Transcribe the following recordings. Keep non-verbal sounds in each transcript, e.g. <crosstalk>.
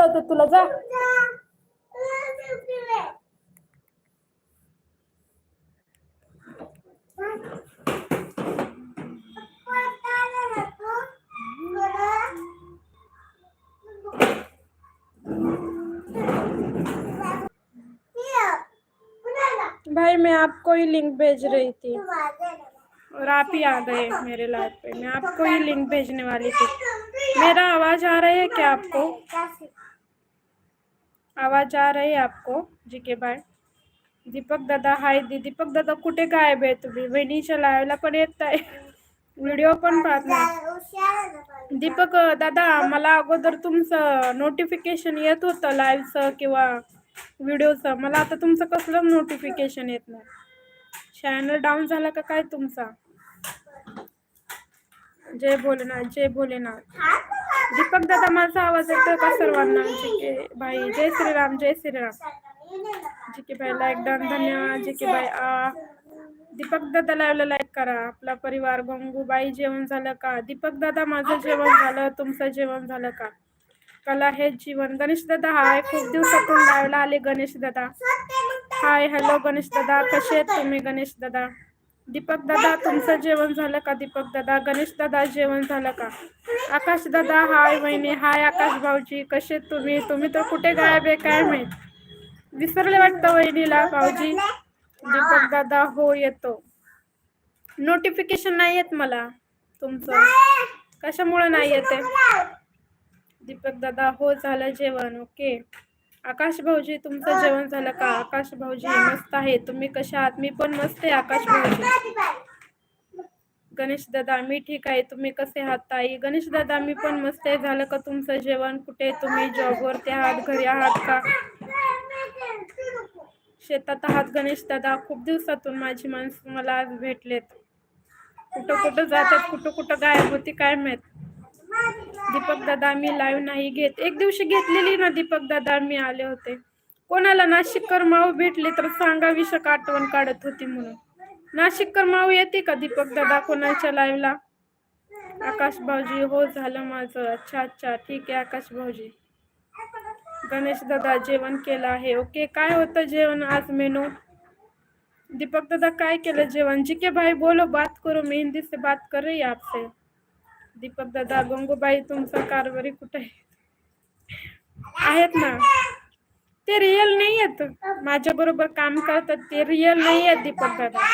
बोलवते तुला, जा. भाई, मैं आपको ही लिंक भेज रही थी। और आप ही आ गए मेरे लाइफ पे। मैं आपको ही लिंक भेजने वाली थी। मेरा आवाज़ आ रहा है क्या आपको? आवाज आ रही है आपको? जी के बाय। दीपक दादा हाय दी। दीपक दादा कुठे गायब आहे तुम्ही? वहिनीच्या लाईव्हला पण येत आहे. व्हिडिओ पण पाहत नाही. दीपक दादा मला अगोदर तुमचं नोटिफिकेशन येत होतं लाईव्हचं किंवा व्हिडिओचं मला आता तुमचं कसलं नोटिफिकेशन येत नाही? चॅनल डाऊन झाला का काय तुमचा? जय भोलेनाथ जय भोलेनाथ. दीपक दादा माझा आवाज येतो का सर्वांना? जी के भाई जय श्रीराम जय श्रीराम. जी के भाई लाईक धन्यवाद. जी के भाई आ. दीपक दादा लाईव्हला लाईक करा. आपला परिवार गंगूबाई जेवण झालं का? दीपक दादा माझं जेवण झालं तुमचं जेवण झालं का? कला हे जीवन. गणेश दादा हाय खूप दिवसातून लाईव्हला आले गणेश दादा हाय हॅलो गणेश दादा कसे आहेत तुम्ही गणेश दादा दीपक दादा तुमचं जेवण झालं का? दीपक दादा गणेश दादा जेवण झालं का? आकाश दादा हाय वहिनी हाय आकाश भाऊजी कसे तुम्ही? तुम्ही तर कुठे गायब आहे काय माहीत? विसरले वाटतं वहिनीला भाऊजी? दीपक दादा हो येतो. नोटिफिकेशन नाही येत मला तुमचं. कशामुळे नाही येते? दीपक दादा हो झालं जेवण ओके. आकाश भाऊजी तुमचं जेवण झालं का? आकाश भाऊजी मस्त आहे तुम्ही कशा आहात? मी पण मस्त आहे आकाश भाऊजी गणेश दादा मी ठीक आहे. तुम्ही कसे आहात ताई? गणेश दादा मी पण मस्त आहे. झालं का तुमचं जेवण? कुठे तुम्ही? जॉबवरती आहात? घरी आहात का? शेतात आहात गणेश दादा? खूप दिवसातून माझी माणसं मला आज भेटलेत. कुठं कुठं जातात कुठं कुठं गायब होती काय माहीत? दीपक दादा मी लाईव्ह नाही घेत. एक दिवशी घेतलेली ना दीपक दादा मी आले होते. कोणाला नाशिककर माऊ भेटले तर सांगा विषक आठवण काढत होती म्हणून. नाशिककर माऊ येते का दीपक दादा कोणाच्या लाईव्हला आकाश भाऊजी हो झालं माझं. अच्छा अच्छा ठीक आहे आकाश भाऊजी. गणेश दादा जेवण केलं आहे. ओके काय होतं जेवण आज मेनू? दीपक दादा काय केलं जेवण? जी के भाई बोलो बात करो. मेहंदी से बात कर रही आपसे. दीपक दादा गंगूबाई तुमचा कारभारी कुठे आहेत ना. ते रिअल नाही आहेत. माझ्या बरोबर काम करतात ते रिअल नाही आहेत दीपक दादा.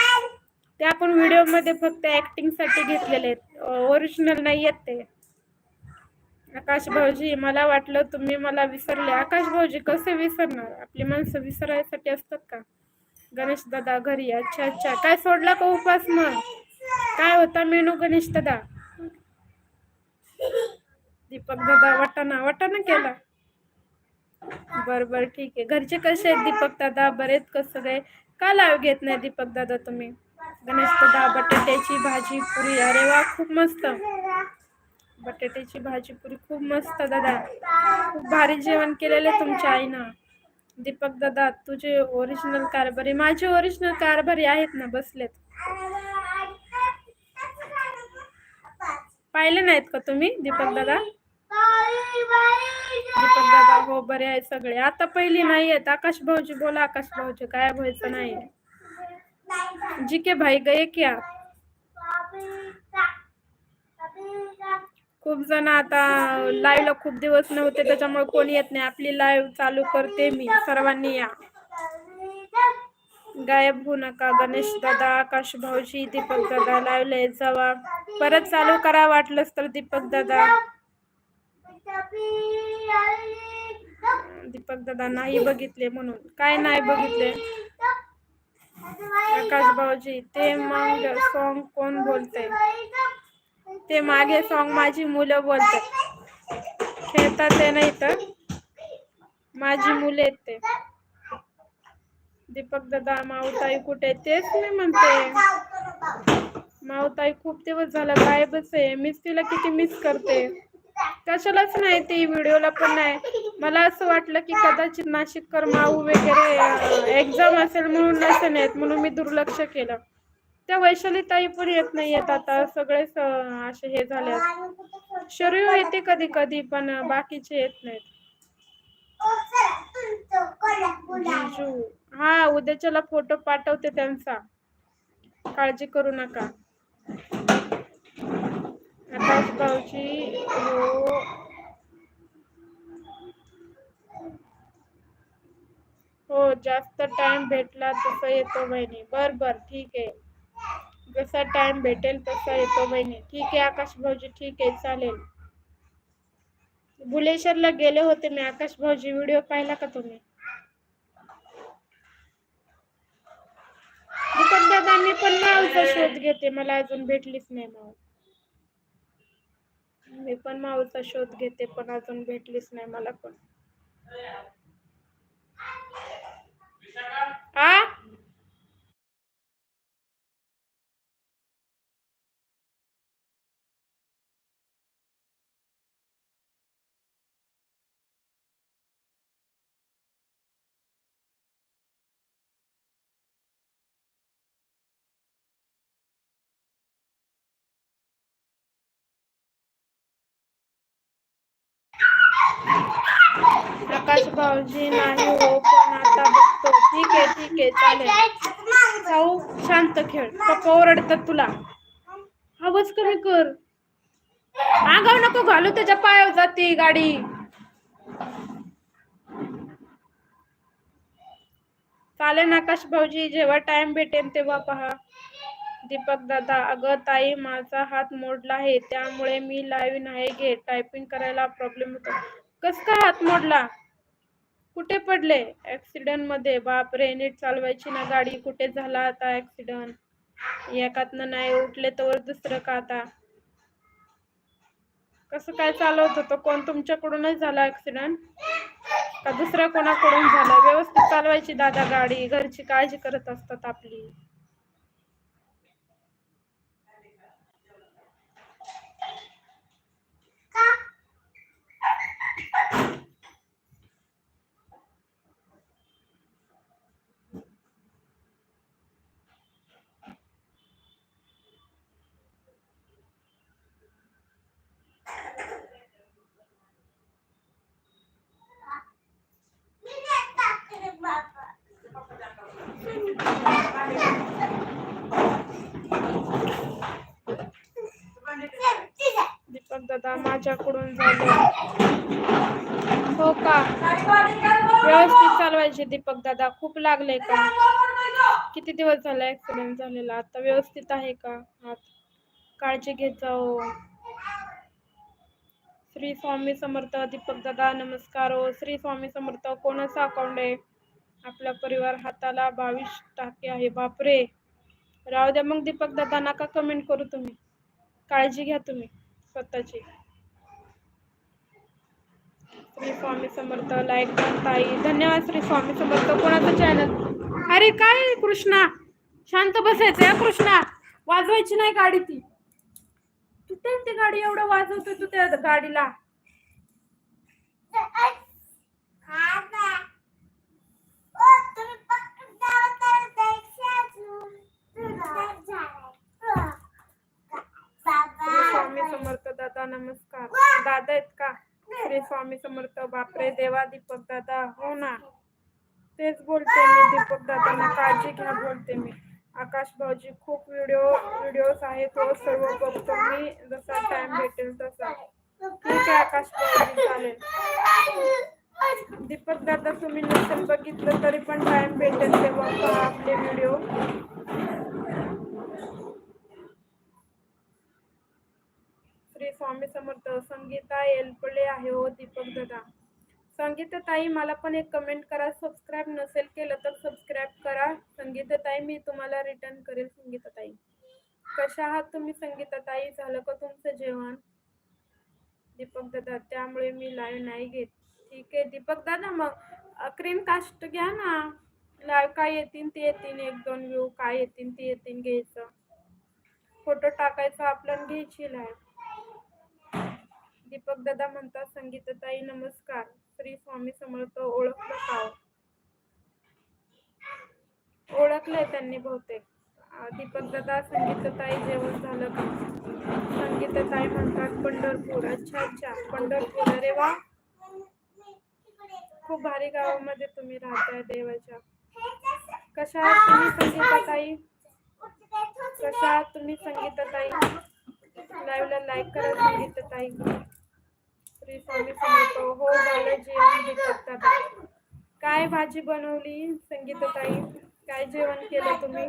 ते आपण व्हिडिओमध्ये फक्त ऍक्टिंगसाठी घेतलेले आहेत. ओरिजिनल नाही आहेत ते. आकाश भाऊजी मला वाटलं तुम्ही मला विसरले. आकाश भाऊजी कसे विसरणार? आपली माणसं विसरायसाठी असतात का? गणेश दादा घरी अच्छा अच्छा. काय सोडला का उपास मग? काय होता मेनू गणेश दादा? दीपक दादा वाटाणा वाटाणा केला. बर बर ठीक आहे. घरचे कसे आहेत दीपक दादा? बरेच कसं काय का लाव घेत नाही दीपक दादा तुम्ही? गणेश दादा बटाट्याची भाजी पुरी. अरे वा खूप मस्त. बटाट्याची भाजी पुरी खूप मस्त दादा. खूप भारी जेवण केलेलं आहे तुमच्या आईनं. दीपक दादा तुझे ओरिजिनल कारभारी माझे ओरिजिनल कारभारी आहेत ना बसलेत. पाहिले नाहीत का तुम्ही दीपक दादा? दीपक दादा हो बरे आहेत सगळे. आता पहिली नाही आहेत. आकाश भाऊजी बोला आकाश भाऊजी काय व्हायचं नाही. जी के भाई गए क्या खूप जण आता लाईव्हला खूप दिवस नव्हते त्याच्यामुळे कोणी येत नाही. आपली लाईव्ह चालू करते मी. सर्वांनी या. गायब होऊ नका. गणेश दादा आकाश भाऊजी दीपक दादा लावले जावा. परत चालू करा वाटलंच तर दीपक दादा. दीपक दादा नाही बघितले म्हणून. काय नाही बघितले? आकाश भाऊजी ते मग सॉन्ग कोण बोलते ते मागे सॉन्ग माझी मुलं बोलतात. खेळतात ते नाही तर माझी मुले आहेत ते. दीपक दादा माऊताई कुठे तेच मी म्हणते. माऊताई खूप दिवस झाला गायबच आहे. मीच तिला किती मिस करते. कशालाच नाही ते व्हिडिओला पण नाही. मला असं वाटलं की कदाचित नाशिककर माऊ वगैरे एक्झाम असेल म्हणून नसेल येत म्हणून मी दुर्लक्ष केलं. त्या वैशाली ताई पण येत नाही येत आता. सगळेच असे हे झाले शरीर येते कधी कधी पण बाकीचे येत नाहीत. जिजू हा उद्याच्याला फोटो पाठवते त्यांचा काळजी करू नका. आकाश भाऊची हो हो जास्त टाइम भेटला तसं येतो बहिणी. बर बर ठीक आहे. जसा टाइम भेटेल तसा येतो बहिणी. ठीक आहे आकाश भाऊजी ठीक आहे चालेल. बुलेश्वरला गेले होते मी. आकाश भाऊजी व्हिडिओ पाहिला का तुम्ही? दीपक दादा मी पण माऊचा शोध घेते मला अजून भेटलीच नाही माऊ. मी पण माऊचा शोध घेते पण अजून भेटलीच नाही मला पण. आ? आकाश भाऊजी नाही हो पण आता बघतो. ठीक आहे ठीक आहे चालेल. जाऊ शांत खेळ. पप्पा ओरडतात तुला. आवाज कमी कर. आगाव नको घालू त्याच्या पायावर जाते गाडी. चालेल आकाश भाऊजी जेव्हा टाइम भेटेल तेव्हा पहा. दीपक दादा अगं ताई माझा हात मोडला आहे त्यामुळे मी लाईव्ह नाही घेत. टायपिंग करायला प्रॉब्लेम होतो. कस काय हात मोडला? कुठे पडले? ऍक्सिडेंटमध्ये? बापरे नीट चालवायची ना गाडी. कुठे झाला आता ऍक्सिडेंट एकातनं नाही उठले तर दुसरं का आता? कसं काय चालवत होतं? कोण तुमच्याकडूनच झाला ऍक्सिडेंट का दुसऱ्या कोणाकडून झाला? व्यवस्थित चालवायची दादा गाडी. घरची काळजी करत असतात आपली. दादा झालं. हो का? व्यवस्थित चालवायचे दीपक दादा. खूप लागले का? किती दिवस झाला ऍक्सिडेंट झालेला? आता व्यवस्थित आहे का? हात काळजी घेत जाओ. श्री स्वामी समर्थ दीपक दादा नमस्कार हो. श्री स्वामी समर्थ कोणाचा अकाउंट आहे? आपला परिवार हाताला बावीस टाके आहे. बापरे! राहू द्या मग दीपक दादा नका कमेंट करू तुम्ही. काळजी घ्या तुम्ही. स्वतःची. श्री स्वामी समर्थ लाईक ताई. धन्यवाद श्री स्वामी समर्थ. कोणाचं चॅनल अरे काय कृष्णा? शांत बसायचं कृष्णा? वाजवायची नाही गाडी ती. तू तेच ती गाडी एवढं वाजवतोय तू त्या गाडीला. स्वामी समर्थ दादा नमस्कार. दादा आहेत का? श्री स्वामी समर्थ बापरे देवा दीपक दादा हो ना. तेच बोलते मी दीपक दादांना काळजी घ्या बोलते मी. आकाश भाऊजी खूप व्हिडिओ व्हिडिओज आहेत तो सर्व बघतो मी. जसा टाइम भेटेल तसा. ठीक आहे आकाश भाऊजी चालेल. दीपक दादा तुम्ही नसेल बघितलं तरी पण टाइम भेटेल तेव्हा आपले व्हिडिओ श्री स्वामी समर्थ संगीता एलपले आहे हो दीपक दादा. संगीता ताई मला पण एक कमेंट करा. सबस्क्राईब नसेल केलं तर सबस्क्राईब करा. संगीता ताई मी तुम्हाला रिटर्न करेल संगीता ताई कशा आहात तुम्ही संगीता ताई झालं का तुमचं जेवण? दीपक दादा त्यामुळे मी लाईव्ह नाही घेत. ठीक आहे दीपक दादा मग क्रीम कास्ट घ्या ना. लाईव्ह काय येतील ते येतील. एक दोन व्ह्यू काय येतील ते येतील घ्यायचं. फोटो टाकायचा आपल्याला घ्यायची लाईव्ह दीपक दादा म्हणतात संगीतताई नमस्कार. श्री स्वामी समर्थ ओळखलं का हो? ओळखलंय त्यांनी बहुतेक. दीपक दादा संगीतताई जेवण झालं का? म्हणतात पंढरपूर. अच्छा अच्छा. पंढरपूर. अरे वा! खूप भारी गावामध्ये तुम्ही राहताय देवाच्या. कशा आहात तुम्ही संगीताताई? कशा आहात तुम्ही संगीताताई? लाईव्हला लाईक करा संगीतताई. श्री स्वामी समर्थ हो झालं जेवण दीपक दादा काय भाजी बनवली संगीताताई? काय जेवण केलं तुम्ही?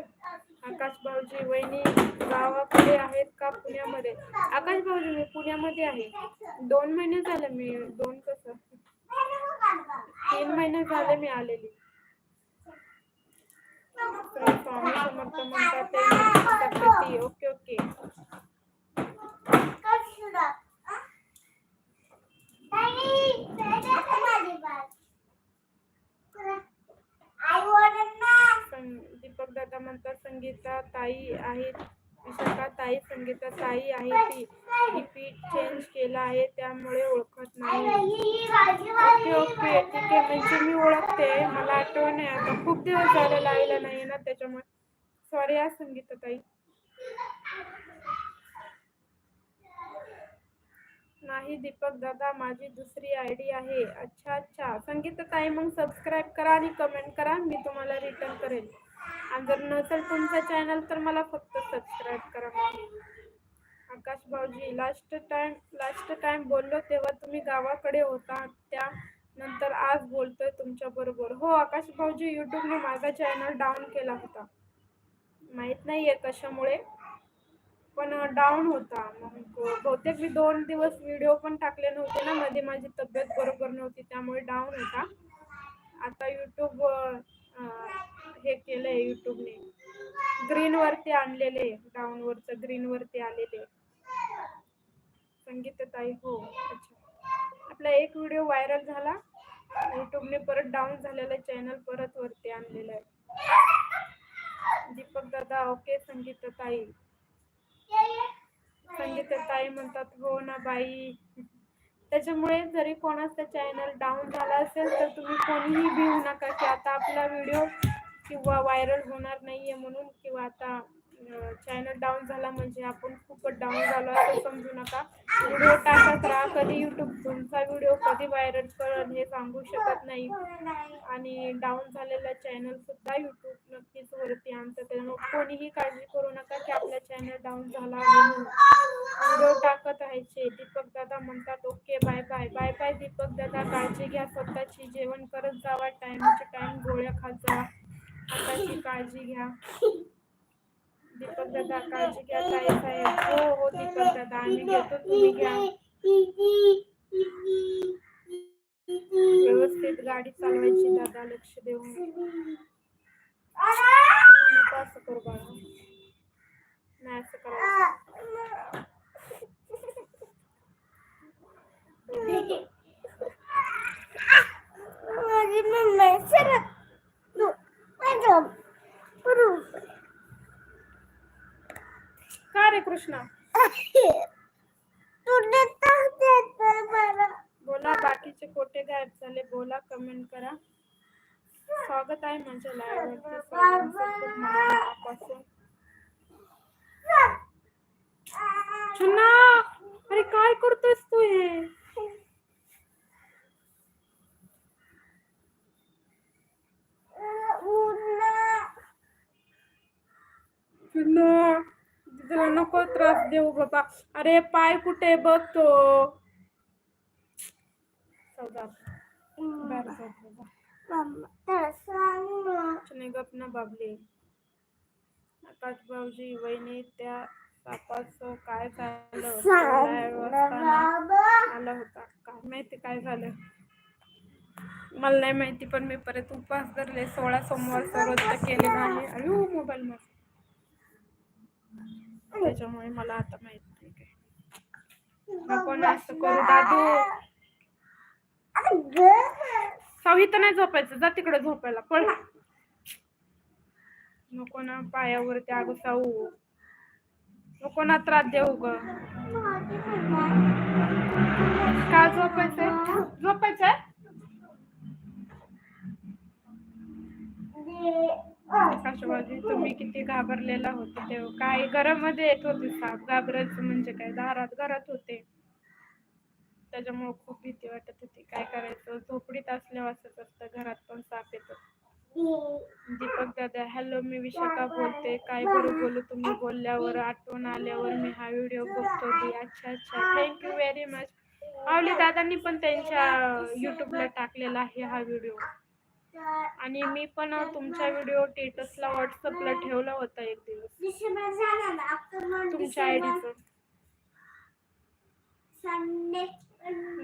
आकाश भाऊजी वहिनी गावाकडे आहेत का पुण्यामध्ये? आकाश भाऊजी मी पुण्यामध्ये आहे. दोन महिने झाले मी दोन कसं? तीन महिने झाले मी आलेली. श्री स्वामी समर्थ म्हणतात ते सप्तती. ओके ओके सं- दीपक दादा म्हणतात संगीता ताई आहेत विशाखा ताई संगीता ताई आहे ती ही पीठ चेंज केला आहे त्यामुळे ओळखत नाही ओके ओके ठीक आहे म्हणजे मी ओळखते मला आठवण आहे आता खूप दिवस झाले लाईला नाही ना त्याच्यामुळे सॉरी हा संगीता ताई नाही दीपक दादा माझी दुसरी आय डी आहे. अच्छा अच्छा. संगीत ताई मग सबस्क्राईब करा आणि कमेंट करा. मी तुम्हाला रिटर्न करेल आणि जर नसेल तुमचं चॅनल तर मला फक्त सबस्क्राईब करा आकाश भाऊजी लास्ट टाइम लास्ट टाइम बोललो तेव्हा तुम्ही गावाकडे होता. त्यानंतर आज बोलतोय तुमच्या बरोबर. हो आकाश भाऊजी युट्यूबने माझा चॅनल डाऊन केला होता. माहीत नाही आहे कशामुळे. पण डाऊन होता. मग बहुतेक मी दोन दिवस व्हिडिओ पण टाकले नव्हते ना. मध्ये माझी तब्येत बरोबर नव्हती त्यामुळे डाऊन होता. आता यूट्यूब हे केलंय यूट्यूबने ग्रीनवरती आणलेले डाऊनवरचं ग्रीनवरती आलेले. संगीतताई हो. अच्छा. आपला एक व्हिडिओ व्हायरल झाला. यूट्यूबने परत डाऊन झालेला चॅनल परत वरती आणलेलं आहे. दीपक दादा ओके संगीतताई. संगीत ताई म्हणतात हो ना बाई. त्याच्यामुळे जरी कोणाचा चॅनल डाऊन झाला असेल तर तुम्ही कोणीही भिवू नका की आता आपला व्हिडिओ किंवा व्हायरल होणार नाहीये म्हणून किंवा आता चॅनल डाऊन झाला म्हणजे आपण खूपच डाऊन झालो असं समजू नका. व्हिडिओ टाकत राहा कधी युट्यूब तुमचा व्हिडिओ कधी व्हायरल करत हे सांगू शकत नाही. आणि डाऊन झालेला चॅनल सुद्धा युट्यूब नक्कीच वरती आणतं त्यामुळे कोणीही काळजी करू नका की आपला चॅनल डाऊन झाला आहे म्हणून. व्हिडिओ टाकत राहायचे दीपक दादा म्हणतात okay bye bye bye bye Deepak दादा काळजी घ्या स्वतःची जेवण करत जावा टाईमचे टाईम गोळ्या खात जावा. स्वतःची काळजी घ्या. दीपक दादा काळजी घ्या ताई साहेब. हो हो दीपक दादा आम्ही घेतो तुम्ही घ्या. व्यवस्थित गाडी चालवायची दादा लक्ष देऊन. असं करू बाळा. नाही असं करायचं. का रे कृष्णा. बोला बाकीचे कोठे गायब झाले बोला कमेंट करा. स्वागत आहे माझ्या चुन्ना अरे काय करतोयस तू हे? चुन्ना तुला नको त्रास देऊ बाबा. अरे पाय कुठे बघतो चौदा. गप ना बाबले. आकाश भाऊजी वहिनी त्या सापाचं काय झालं आला होता? काय माहिती काय झालं? मला नाही माहिती पण मी परत उपवास धरले. सोळा सोमवार सर्वत्र केले नाही. अयो मोबाईल मध्ये. त्याच्यामुळे मला आता माहीत नाही काय ना असं करू दादू? इथं नाही झोपायचं. जा तिकडे झोपायला. पळ. नको ना पायावरती अगं साऊ नको ना त्रास देऊ ग. का झोपायचंय? झोपायचंय? तुम्ही किती घाबरलेला होते तेव्हा. काय घरामध्ये येत होते साप. घाबरायचं म्हणजे काय? दारात घरात होते. त्याच्यामुळे खूप भीती वाटत होती. काय करायचं? झोपडीत असल्यावर असंच असतं. घरात पण साप येतो. दीपक दादा हॅलो मी विशाखा बोलते. काय बरं बोलू तुम्ही? बोलल्यावर आठवण आल्यावर मी हा व्हिडिओ बघतो. अच्छा अच्छा. थँक्यू व्हेरी मच आवली दादांनी पण त्यांच्या युट्यूबला टाकलेला आहे हा व्हिडिओ. आणि मी पण तुमचा व्हिडिओ स्टेटसला व्हॉट्सअपला ठेवला होता एक दिवस. तुमच्या आयडीचं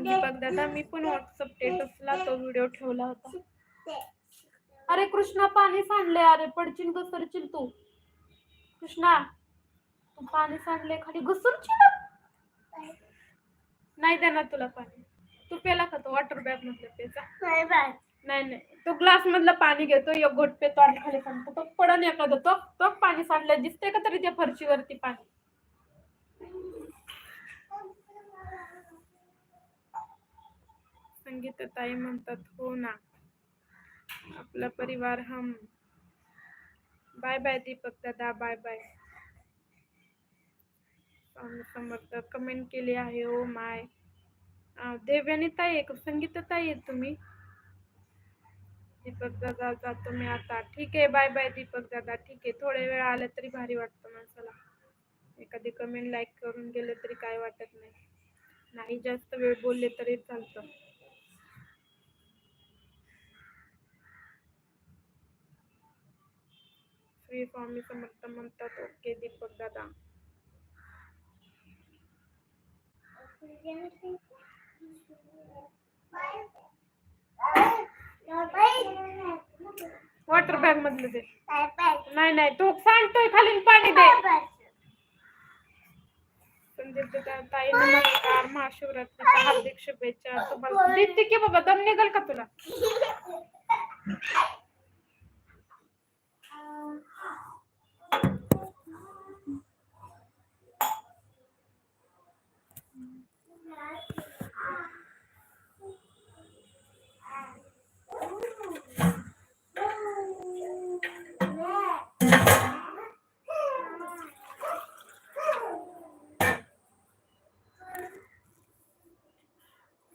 दीपक दादा मी पण व्हॉट्सअप स्टेटसला तो व्हिडिओ ठेवला होता. अरे कृष्णा पाणी सांडले अरे पडचिन घसरशील तू. कृष्णा तू पाणी सांडले खाली घसरशील? नाही देणार तुला पाणी. तू पेला का तो वॉटर बॅग मधलं पेचा नाही नाही. तो ग्लास मधलं पाणी घेतो एक घोट पेतो आणि खाली सांडतो. तो पडन एखादं तो तो पाणी सांडलं दिसतंय का तरी त्या फरशीवरती पाणी? संगीत ताई म्हणतात हो ना. आपला परिवार हम. बाय बाय दीपक दादा बाय बाय. समर्थ कमेंट केली आहे ओ माय. देवयानी ताई आहे संगीता ताई तुम्ही? दीपक दादा जातो मी आता ठीक आहे बाय बाय दीपक दादा. ठीक आहे थोडे वेळ आलं तरी भारी वाटतं माणसाला. एखादी कमेंट लाईक करून गेले तरी काय वाटत नाही. नाही जास्त वेळ बोलले तरी चालतं. श्री स्वामी समर्थ म्हणतात ओके दीपक दादा. वॉटर बॅग मधलं ते नाही नाही तो सांडतोय खाली पाणी दे. संदीप दादा ताई नमस्कार महाशिवरात्रीच्या हार्दिक शुभेच्छा. तुम्हाला देते की बाबा दम निघाल का तुला? <laughs>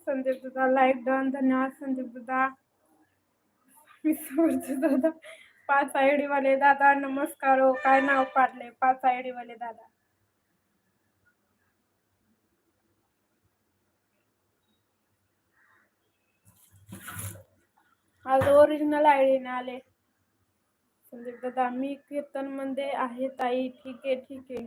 संदीप दादा लाईक डन धन्यवाद संदीप दादा. मी समर्थ दादा. पाच आयडी वाले दादा नमस्कार हो. काय नाव पाडले? पाच आयडी वाले दादा. आज ओरिजिनल आयडी ने आले. संदीप दादा मी कीर्तनमध्ये आहे ताई. ठीक आहे ठीक आहे.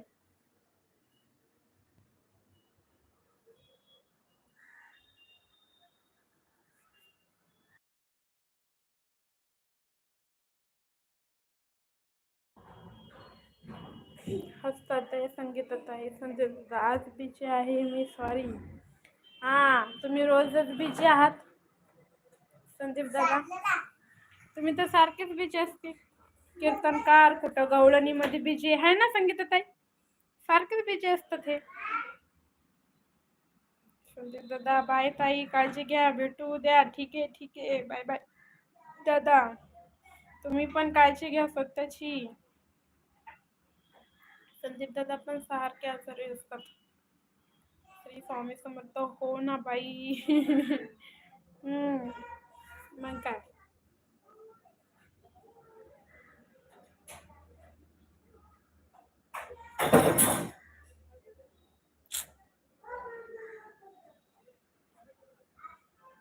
हसतात आहे संगीतात आहे संजय दादा आज बीचे आहे मी सॉरी हा तुम्ही रोजच बिची आहात? संदीप दादा तुम्ही तर सारखेच बिची असते कीर्तनकार कुठं गवळणीमध्ये बिज़ी आहे. ना संगीता ताई सारखेच बिज़ी असतात हे. दादा बाय ताई काळजी घ्या, भेटू द्या ठीक आहे ठीक आहे. बाय बाय दादा, तुम्ही पण काळजी घ्या स्वतःची. संदीप दादा पण सारखे आजारी असतात. श्री स्वामी समर्थ हो ना बाई. <laughs> हम्म. मग काय?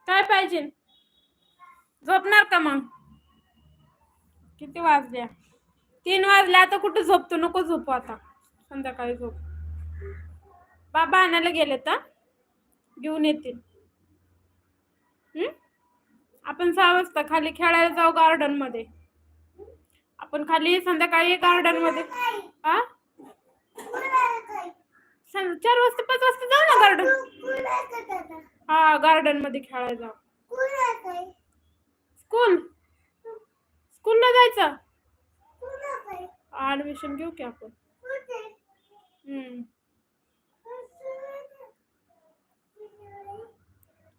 काय पाहिजे? झोपणार का मग? किती वाजल्या तीन वाजल्या आता कुठं झोपतो? नको झोपू आता. संध्याकाळी झोप. बाबा आणायला गेले तर घेऊन येतील. आपण सहा वाजता खाली खेळायला जाऊ गार्डनमध्ये. आपण खाली संध्याकाळी गार्डनमध्ये. हा चार वाजता पाच वाजता जाऊ ना गार्डन हा गार्डनमध्ये खेळायला. जाऊ स्कूल स्कूलला जायचं? ऍडमिशन घेऊ की आपण?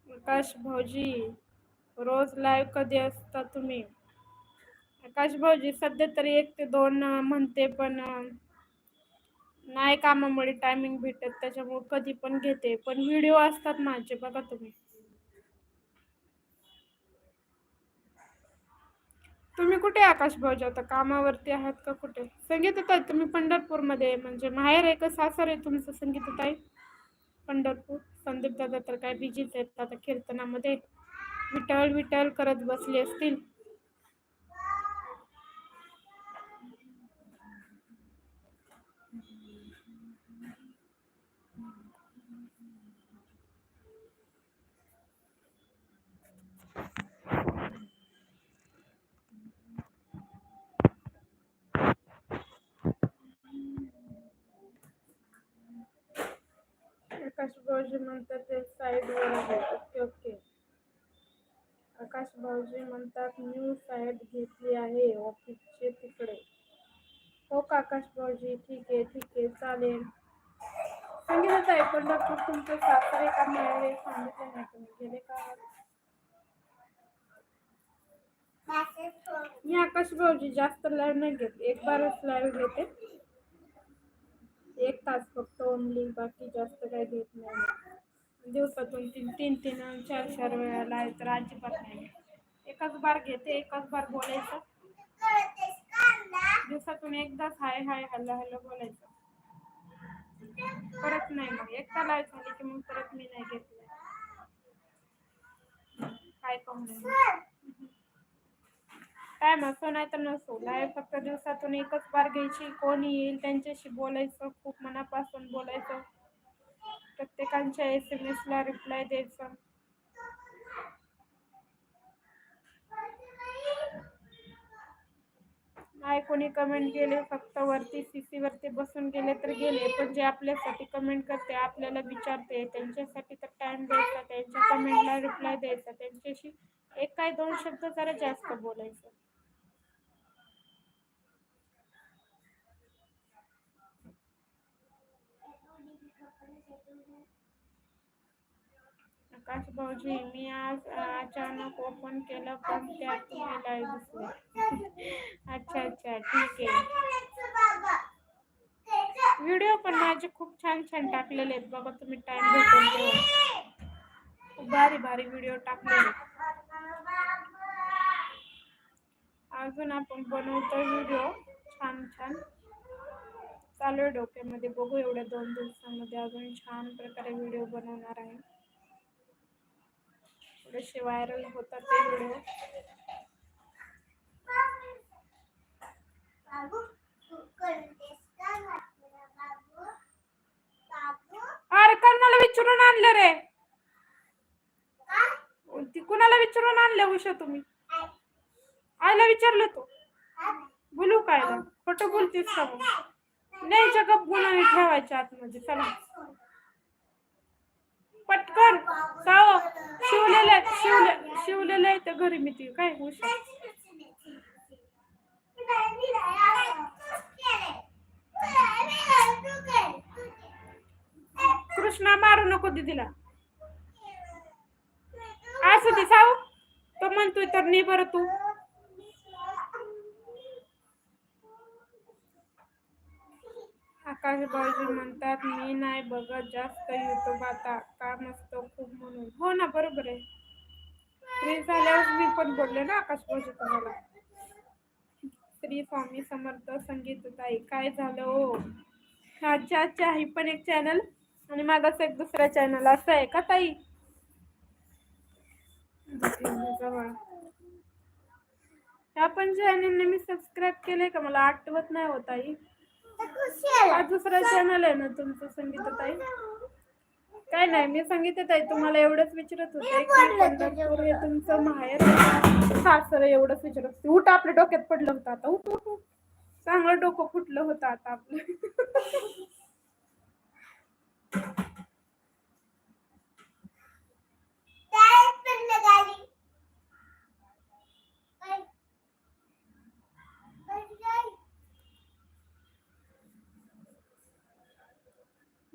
आकाश भाऊजी रोज लाईव्ह कधी असता तुम्ही? आकाश भाऊजी सध्या तरी एक ते दोन म्हणते पण नाही कामामुळे टायमिंग भेटत त्याच्यामुळे कधी पण घेते. पण व्हिडिओ असतात माझे बघा तुम्ही. तुम्ही कुठे आकाश भाऊजी? आता कामावरती आहात का कुठे? संगीतताई तुम्ही पंढरपूरमध्ये आहे, म्हणजे माहेर आहे का सासर आहे तुमचं संगीतताई? पंढरपूर. संदीप दादा तर काय बिझीच आहेत आता कीर्तनामध्ये. विटळ विटळ करत बसले असतील. आकाश भाऊजी म्हणतात ते साईडवर आहे. ओके ओके आकाश भाऊजी म्हणतात न्यू साईड घेतली आहे ऑफिसचे तिकडे. हो का आकाश भाऊजी ठीक आहे ठीक आहे. चालेल. सांगितलं आहे पंढरपूर तुमचं सासरे का आहे सांगितलं नाही तुम्ही गेले का? मी आकाश भाऊजी जास्त लाईव्ह नाही घेत. एक बारच लाईव्ह घेते. एक तास फक्त ओनली बाकी जास्त काही घेत नाही. दिवसातून तीन तीन तीन चार चार वेळा लाईव्ह तर अजिबात नाही. एकच बार घेते एकच बार बोलायचं. दिवसातून एकदाच हाय हाय हॅलो हॅलो बोलायचं. परत नाही मग. एकदा लाइट झाली की मग परत मी नाही घेतलं काय कमी काय असो नाही तर नसो लाईव्ह फक्त दिवसातून एकच बार घ्यायची. कोणी येईल त्यांच्याशी बोलायचं खूप मनापासून बोलायचं. प्रत्येकांच्या एस एम एसला रिप्लाय द्यायचं. नाही कोणी कमेंट केले फक्त वरती सी वरती बसून गेले तर गेले. पण जे आपल्यासाठी कमेंट करते आपल्याला विचारते त्यांच्यासाठी तर टाइम द्यायचा त्यांच्या कमेंटला रिप्लाय द्यायचा. त्यांच्याशी एक काय दोन शब्द जरा जास्त बोलायचं. आकाश भाऊजी मी आज अचानक ओपन केलं, पण त्यात तुम्ही लाईव्ह दिसले. <laughs> अच्छा अच्छा ठीक आहे. व्हिडिओ पण माझे खूप छान छान टाकलेले आहेत. बघा तुम्ही टाइम भेटेल तेव्हा भारी भारी व्हिडिओ टाकलेले अजून आपण बनवतो व्हिडिओ छान छान. चालू आहे डोक्यामध्ये. बघू एवढ्या दोन दिवसामध्ये अजून छान प्रकारे व्हिडिओ बनवणार आहे. थोडेसे व्हायरल होतात ते व्हिडिओ. अरे कर्णाला विचारून आणलं रे. ती कुणाला विचारून आणलं उषा तुम्ही? आईला विचारलं तू. बोलू काय खोटं बोलतेस का मग? न्यायच्या गप गुणाने ठेवायच्या आतमध्ये म्हणजे, चला. पटकन. साव. शिवलेलं शिवले शिवलेलं आहे तर घरी मी ती काय उषा कृष्णा मारू नको दीदीला. असू दे साऊ तो म्हणतोय तर नाही बरं तू. आकाश बाजू म्हणतात मी नाही बघत जास्त युट्यूब आता काम असतं खूप म्हणून. हो ना बरोबर आहे. फ्री झाल्यावर मी पण बोलले ना आकाश बाजू तुम्हाला. श्री स्वामी समर्थ संगीत ताई काय झालं हो? अच्छा अच्छा ही पण एक चॅनल आणि माझाच एक दुसरा चॅनल असं आहे का ताई? आपण ह्या पण चॅनलने मी सबस्क्राईब केले का? मला आठवत नाही हो ताई. हा दुसरा चॅनल आहे ना तुमचं संगीत ताई? काय नाही मी सांगितलं आहे तुम्हाला एवढंच विचारत होते. की पंढरपूर हे तुमचं माहेर सासर एवढंच विचारत होते. उठ आपल्या डोक्यात पडलं होतं आता. उठ उठ. चांगलं डोकं फुटलं होतं आता आपलं. <laughs>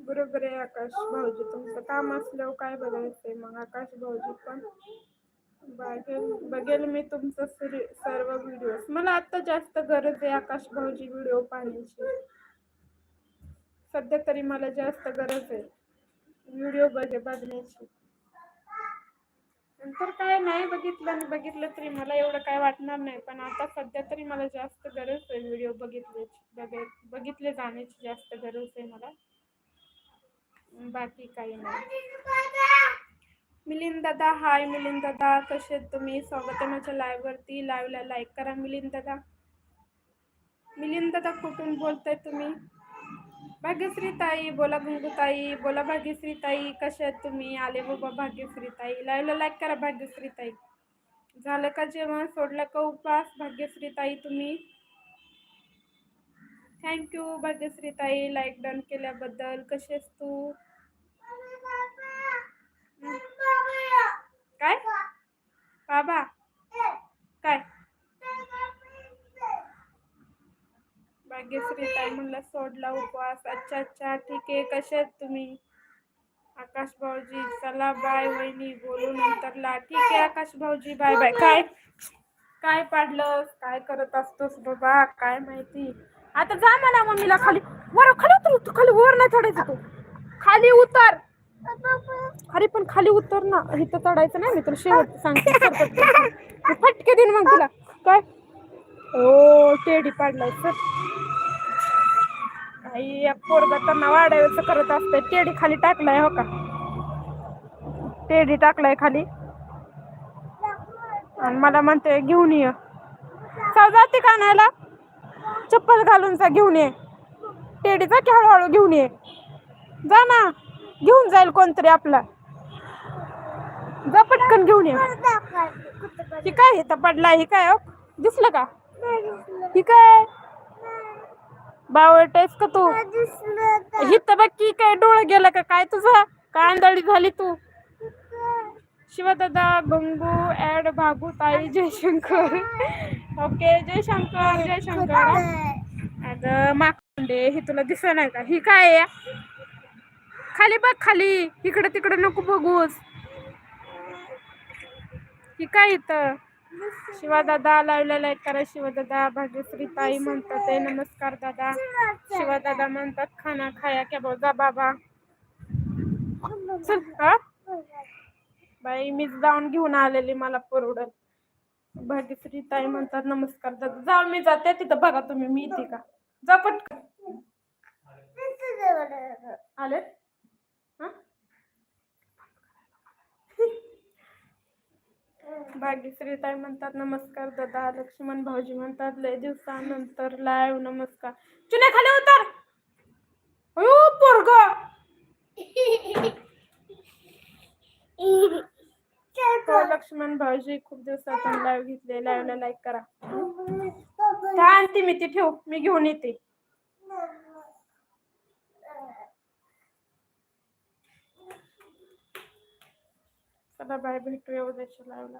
बरोबर आहे आकाश भाऊजी तुमचं काम असल्यावर काय बघायचंय? मग आकाश भाऊजी पण बघेल बघेल मी तुमचं सर- सर्व व्हिडिओ मला आता जास्त गरज आहे आकाश भाऊजी व्हिडिओ पाहण्याची. सध्या तरी मला जास्त गरज आहे व्हिडिओ बघे बघण्याची. नंतर काय नाही बघितलं बघितलं तरी मला एवढं काय वाटणार नाही पण आता सध्या तरी मला जास्त गरज आहे व्हिडिओ बघितल्याची बघाय बघितले जाण्याची जास्त गरज आहे मला. बाकी काही नाही. मिलिंद दादा हाय मिलिंद दादा कसे आहेत तुम्ही? स्वागत आहे माझ्या लाईव्हवरती लाईव्हला लाईक करा मिलिंद दादा मिलिंद दादा कुठून बोलताय तुम्ही? भाग्यश्री ताई बोला गंगूताई. बोला भाग्यश्री ताई कशा आहेत तुम्ही? आले बाबा भाग्यश्री ताई लाईव्हला लाईक करा भाग्यश्री ताई झालं का जेवण? सोडलं का उपास? भाग्यश्री ताई तुम्ही? थँक्यू भाग्यश्रीताई लाईक डन केल्याबद्दल. कसेस तू? काय? बाबा. काय? भाग्यश्रीताई म्हणलं सोडला उपवास. अच्छा अच्छा ठीक आहे. कसे आहेत तुम्ही? आकाश भाऊजी चला बाय वहिनी. बोलू नंतरला. ठीक आहे आकाश भाऊजी बाय बाय काय? काय पाडलं काय करत असतोस बाबा? काय माहिती? आता जा म्हणा मम्मीला खाली. वर खाली उतर खाली वर नाही चढायचं तू. खाली उतर. अरे पण खाली उतर ना. इथं चढायचं नाही मी तुला शेवट सांगते. फटके देईन मग तुला. काय? ओ टेडी पाडलाय सर काही पोरगा त्यांना वाढायचं करत असते टेडी खाली टाकलाय हो का? टेडी टाकलाय खाली. आणि मला म्हणते घेऊन ये. चल जाते का आणायला? चप्पल घालून जा घेऊन ये. टेडी जा की हळूहळू घेऊन ये. जा ना. घेऊन जाईल कोणतरी आपला. जा पटकन घेऊन ये. ही काय इथं पडला ही काय हो? दिसलं का? ही काय? बावळटेस का तू? हिथं बघ की काय डोळं गेलं का? काय तुझं? काय आंधळी झाली तू? शिवदादा गंगू ऍड भागू ताई जयशंकर. ओके जयशंकर जयशंकर. अगं uh, माखंडे ही तुला दिसत नाही का? ही काय आहे? खाली बघ खाली. इकडे तिकडे नको बघूस. ही काय इथं? शिवादादा लावलेला लाईक करा. शिवदादा भाग्यश्री ताई म्हणतात नमस्कार दादा. शिवदादा म्हणतात खाना खाया क्या बोजा बाबा? चल हा? बाई मीच जाऊन घेऊन आलेली मला परवडत. भाग्यश्री ताई म्हणतात नमस्कार दादा. जाऊ मी जाते. तिथं बघा तुम्ही मी इथे का? जा पटकन. आले भाग्यश्री ताई म्हणतात नमस्कार दादा. लक्ष्मण भाऊजी म्हणतात लय दिवसानंतर लाईव्ह नमस्कार. चुने खाली उतर. पोरग. लक्ष्मण भाऊजी खूप दिवसातून लाईव्ह घेतले लाईव्हला लाईक करा. काय आणते मी ती? ठेव मी घेऊन येते. चला बाय भेटूया उद्याच्या लाईव्हला